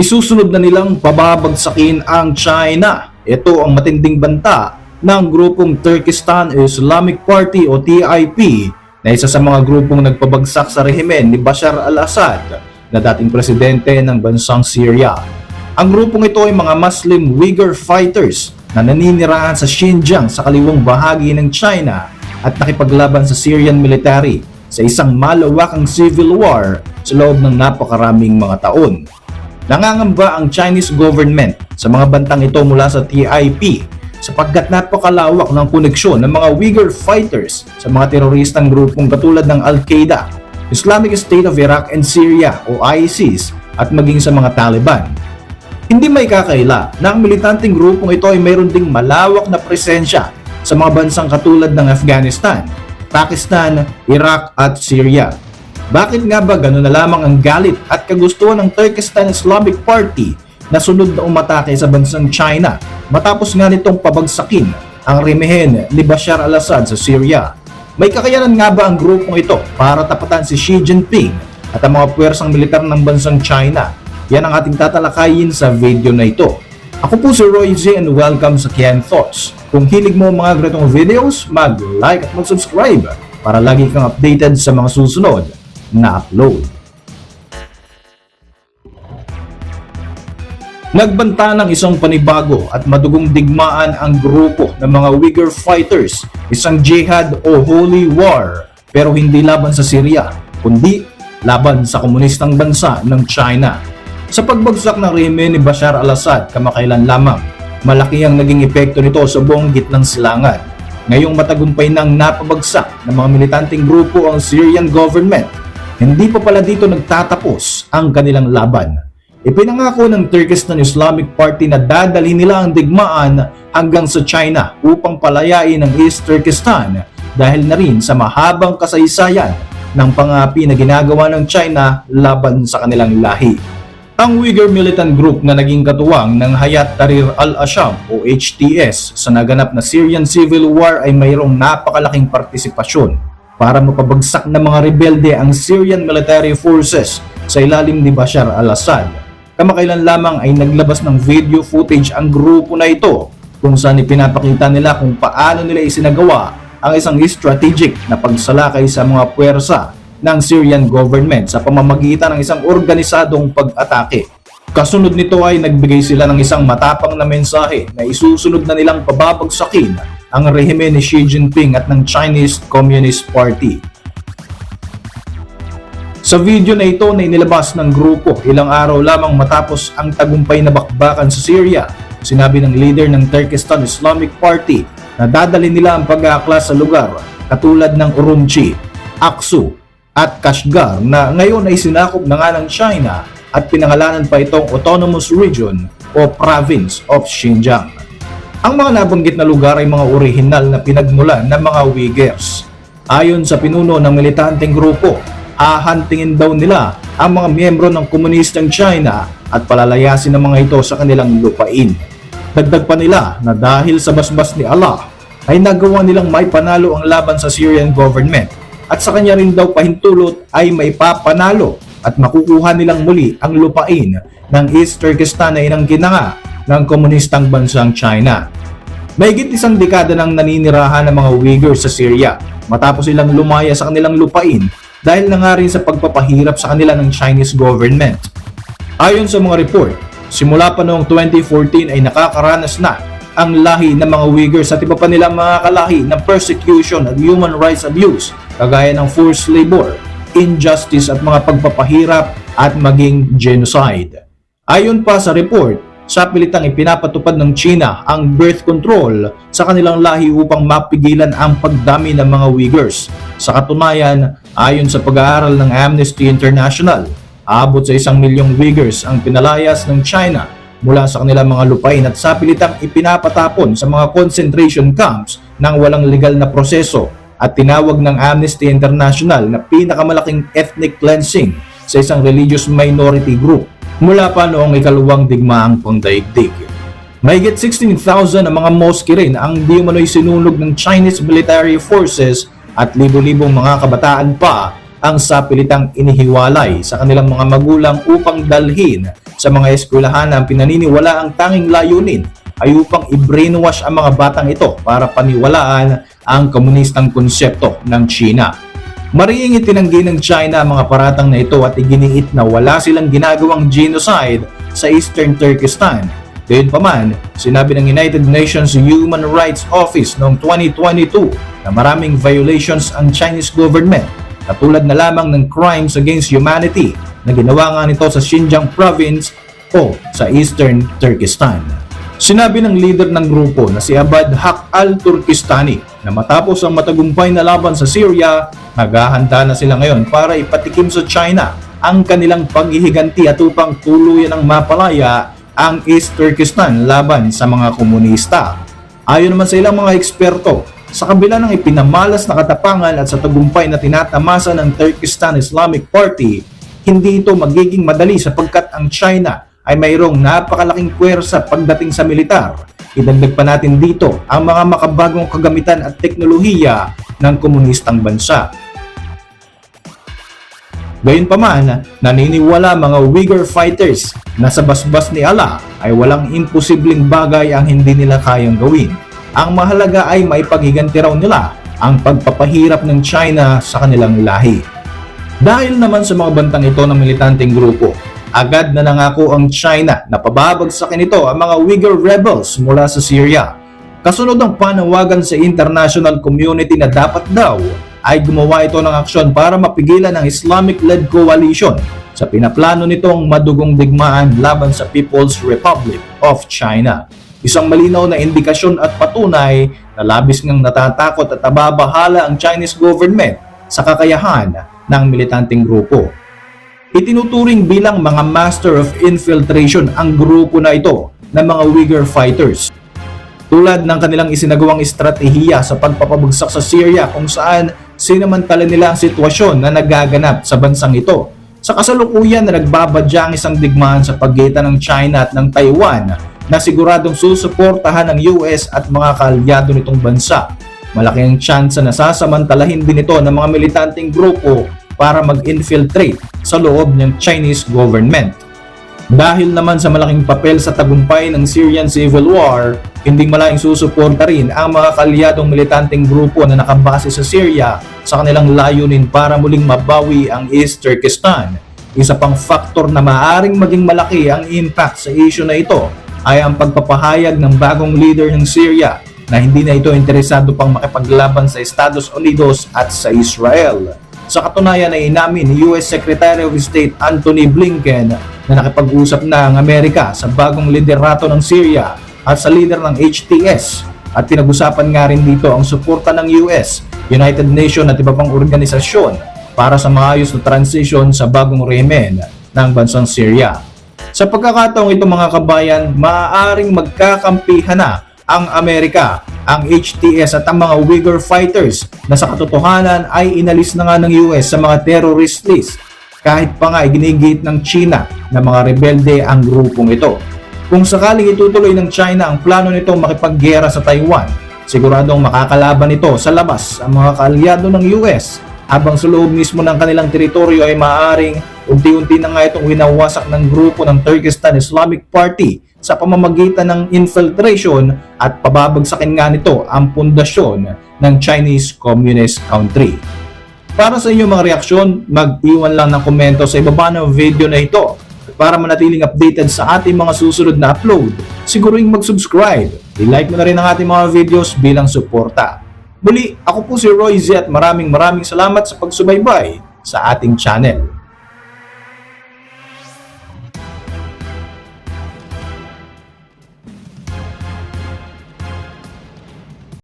Isusunod na nilang pababagsakin ang China. Ito ang matinding banta ng grupong Turkestan Islamic Party o TIP na isa sa mga grupong nagpabagsak sa rehimen ni Bashar al-Assad na dating presidente ng bansang Syria. Ang grupong ito ay mga Muslim Uyghur fighters na naninirahan sa Xinjiang sa kaliwang bahagi ng China at nakipaglaban sa Syrian military sa isang malawakang civil war sa loob ng napakaraming mga taon. Nangangamba ang Chinese government sa mga bantang ito mula sa TIP sapagkat napakalawak ng koneksyon ng mga Uyghur fighters sa mga teroristang grupong katulad ng Al-Qaeda, Islamic State of Iraq and Syria o ISIS at maging sa mga Taliban. Hindi may kakaila na ang militanteng grupong ito ay mayroon ding malawak na presensya sa mga bansang katulad ng Afghanistan, Pakistan, Iraq at Syria. Bakit nga ba gano'n na lamang ang galit at kagustuhan ng Turkestan Islamic Party na sunod na umatake sa bansang China matapos nga nitong pabagsakin ang remihen ni Bashar al-Assad sa Syria? May kakayanan nga ba ang grupong ito para tapatan si Xi Jinping at ang mga puwersang militar ng bansang China? Yan ang ating tatalakayin sa video na ito. Ako po si Roy Z and welcome sa Kian Thoughts. Kung hilig mo mga ganitong videos, mag-like at mag-subscribe para lagi kang updated sa mga susunod na upload. Nagbanta ng isang panibago at madugong digmaan ang grupo ng mga Uyghur fighters, isang jihad o holy war, pero hindi laban sa Syria, kundi laban sa komunistang bansa ng China. Sa pagbagsak ng rehimen ni Bashar al-Assad kamakailan lamang, malaki ang naging epekto nito sa buong gitnang silangan. Ngayong matagumpay nang napabagsak ng mga militanteng grupo ang Syrian government, hindi pa pala dito nagtatapos ang kanilang laban. Ipinangako ng Turkestan Islamic Party na dadalhin nila ang digmaan hanggang sa China upang palayain ang East Turkestan dahil na rin sa mahabang kasaysayan ng pangapi na ginagawa ng China laban sa kanilang lahi. Ang Uyghur militant group na naging katuwang ng Hayat Tahrir al-Asham o HTS sa naganap na Syrian Civil War ay mayroong napakalaking partisipasyon para mapabagsak ng mga rebelde ang Syrian military forces sa ilalim ni Bashar al-Assad. Kamakailan lamang ay naglabas ng video footage ang grupo na ito kung saan ipinapakita nila kung paano nila isinagawa ang isang strategic na pagsalakay sa mga puwersa ng Syrian government sa pamamagitan ng isang organisadong pag-atake. Kasunod nito ay nagbigay sila ng isang matapang na mensahe na isusunod na nilang pababagsakin ang rehimen ni Xi Jinping at ng Chinese Communist Party. Sa video na ito na inilabas ng grupo ilang araw lamang matapos ang tagumpay na bakbakan sa Syria, sinabi ng leader ng Turkestan Islamic Party na dadalhin nila ang pag-aaklas sa lugar katulad ng Urumqi, Aksu at Kashgar na ngayon ay sinakop na nga ng China at pinangalanan pa itong Autonomous Region o Province of Xinjiang. Ang mga nabanggit na lugar ay mga orihinal na pinagmulan ng mga Uyghurs. Ayon sa pinuno ng militanteng grupo, hahantingin daw nila ang mga miyembro ng komunistang China at palalayasin ng mga ito sa kanilang lupain. Dagdag pa nila na dahil sa basbas ni Allah ay nagawa nilang may panalo ang laban sa Syrian government at sa kanya rin daw pahintulot ay may papanalo at makukuha nilang muli ang lupain ng East Turkestan na inangkin na nga ng komunistang bansang China. Mahigit isang dekada nang naninirahan ng mga Uyghur sa Syria matapos silang lumaya sa kanilang lupain dahil na nga rin sa pagpapahirap sa kanila ng Chinese government. Ayon sa mga report, simula pa noong 2014 ay nakakaranas na ang lahi ng mga Uyghur sa iba pa nilang mga kalahi ng persecution at human rights abuse kagaya ng forced labor, injustice at mga pagpapahirap at maging genocide. Ayon pa sa report, sa pilitang ipinapatupad ng China ang birth control sa kanilang lahi upang mapigilan ang pagdami ng mga Uyghurs. Sa katunayan, ayon sa pag-aaral ng Amnesty International, abot sa isang milyong Uyghurs ang pinalayas ng China mula sa kanilang mga lupain at sa pilitang ipinapatapon sa mga concentration camps ng walang legal na proseso at tinawag ng Amnesty International na pinakamalaking ethnic cleansing sa isang religious minority group mula pa noong ikalawang digmaang pangdaigdig. Mahigit 16,000 ang mga mosque rin ang di umano'y sinunog ng Chinese military forces at libo-libong mga kabataan pa ang sapilitang inihiwalay sa kanilang mga magulang upang dalhin sa mga eskwelahan ang pinaniniwala ang tanging layunin ay upang i-brainwash ang mga batang ito para paniwalaan ang komunistang konsepto ng China. Mariing itinanggi ng China ang mga paratang na ito at iginiit na wala silang ginagawang genocide sa Eastern Turkestan. Gayunpaman, sinabi ng United Nations Human Rights Office noong 2022 na maraming violations ang Chinese government katulad na lamang ng crimes against humanity na ginawa nga nito sa Xinjiang province o sa Eastern Turkestan. Sinabi ng leader ng grupo na si Abad Haq al-Turkistani na matapos ang matagumpay na laban sa Syria, naghahanda na sila ngayon para ipatikim sa China ang kanilang paghihiganti at upang tuluyan ng mapalaya ang East Turkestan laban sa mga komunista. Ayon naman sa ilang mga eksperto, sa kabila ng ipinamalas na katapangan at sa tagumpay na tinatamasa ng Turkestan Islamic Party, hindi ito magiging madali sapagkat ang China ay mayroong napakalaking puwersa pagdating sa militar. Idagdag pa natin dito ang mga makabagong kagamitan at teknolohiya ng komunistang bansa. Gayunpaman, naniniwala mga Uyghur fighters na sa basbas ni Allah ay walang imposibleng bagay ang hindi nila kayang gawin. Ang mahalaga ay maipaghiganti raw nila ang pagpapahirap ng China sa kanilang lahi. Dahil naman sa mga bantang ito ng militanteng grupo, agad na nangako ang China na pababagsakin ito ang mga Uyghur rebels mula sa Syria. Kasunod ng panawagan sa international community na dapat daw ay gumawa ito ng aksyon para mapigilan ang Islamic-led coalition sa pinaplano nitong madugong digmaan laban sa People's Republic of China. Isang malinaw na indikasyon at patunay na labis ngang natatakot at ababahala ang Chinese government sa kakayahan ng militanteng grupo. Itinuturing bilang mga master of infiltration ang grupo na ito ng mga Uyghur fighters. Tulad ng kanilang isinagawang estratehiya sa pagpapabagsak sa Syria kung saan sinamantala nila ang sitwasyon na nagaganap sa bansang ito. Sa kasalukuyan na nagbabadya ang isang digmaan sa pagitan ng China at ng Taiwan na siguradong susuportahan ng US at mga kaalyado nitong bansa. Malaki ang tsansa na sasamantalahin din ito ng mga militanteng grupo para mag-infiltrate sa loob ng Chinese government. Dahil naman sa malaking papel sa tagumpay ng Syrian Civil War, hindi malaking susuporta rin ang mga kalyadong militanteng grupo na nakabase sa Syria sa kanilang layunin para muling mabawi ang East Turkestan. Isa pang faktor na maaring maging malaki ang impact sa issue na ito ay ang pagpapahayag ng bagong leader ng Syria na hindi na ito interesado pang makipaglaban sa Estados Unidos at sa Israel. Sa katunayan ay inamin ni US Secretary of State Anthony Blinken na nakipag-usap na ang Amerika sa bagong liderato ng Syria at sa leader ng HTS at pinag-usapan nga rin dito ang suporta ng US, United Nations at iba pang organisasyon para sa maayos na transition sa bagong rehimen ng bansang Syria. Sa pagkakataong ito mga kabayan, maaaring magkakampihan na ang Amerika, ang HTS at ang mga Uyghur fighters na sa katotohanan ay inalis na nga ng US sa mga terrorist list kahit pa nga iginigit ng China na mga rebelde ang grupong ito. Kung sakaling itutuloy ng China ang plano nitong makipaggera sa Taiwan, siguradong makakalaban ito sa labas ang mga kaalyado ng US habang sa loob mismo ng kanilang teritoryo ay maaaring unti-unti na nga itong winawasak ng grupo ng Turkestan Islamic Party sa pamamagitan ng infiltration at pababagsakin nga nito ang pundasyon ng Chinese Communist Country. Para sa inyong mga reaksyon, mag-iwan lang ng komento sa ibaba ng video na ito. Para manatiling updated sa ating mga susunod na upload, siguruing mag-subscribe. I-like mo na rin ang ating mga videos bilang suporta. Muli, ako po si Roy Z at maraming maraming salamat sa pagsubaybay sa ating channel.